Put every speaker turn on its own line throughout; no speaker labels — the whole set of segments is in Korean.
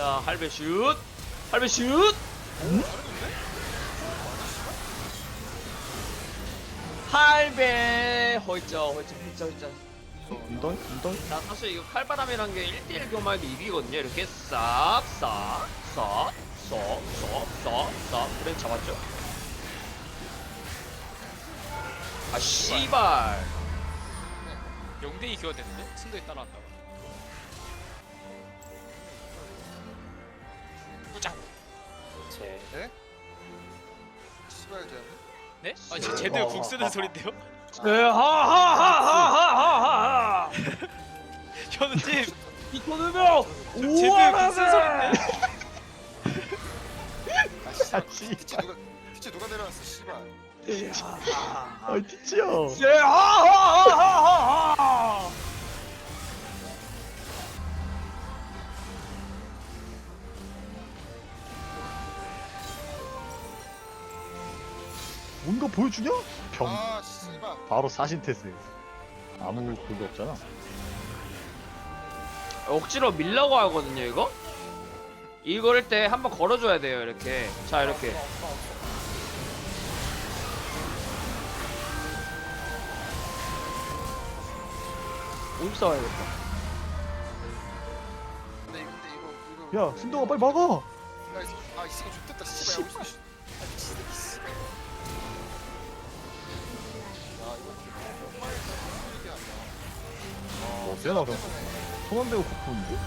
자 할배 슛. 할배 슛. 할배. 허이쩌 허이쩌 허이쩌 허이쩌
운동 운동.
자 사실 이거 칼바람이란 게 1대1 교만해도 이기거든요. 이렇게 싹싹싹싹싹싹 그래 잡았죠. 아 씨발.
0대2 교환 됐는데? 승도에 따라왔다가
제
씨발 쟤.
네? 아 제, 제드 궁 쓰는 소린데요?
하하하하하하하
현우님.
이코노며
제드 궁 쓰는 소린데?
아 씨발.
아.
티치 누가 티치 누가 내려놨어 씨발.
아 티치요.
하하하하하하
뭔가 보여주냐? 병.
아 씨발.
바로 사신 테스 아무 그게 없잖아.
억지로 밀려고 하거든요 이거? 이거를 때 한번 걸어줘야 돼요 이렇게. 자 이렇게. 오십 싸워야겠다.
근데 이거 근데 이거 이거.
야 순동아 빨리 막아!
야, 이- 아 이거 좋겠다 씨발. 야, 아 미친 새끼 씨발
세나 그럼 대고 코프인데?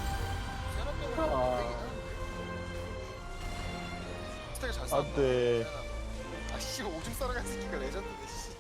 스택을 잘 쌓았다
안돼
아 씨발 오줌 싸러 간 새끼가 레전드인데 씨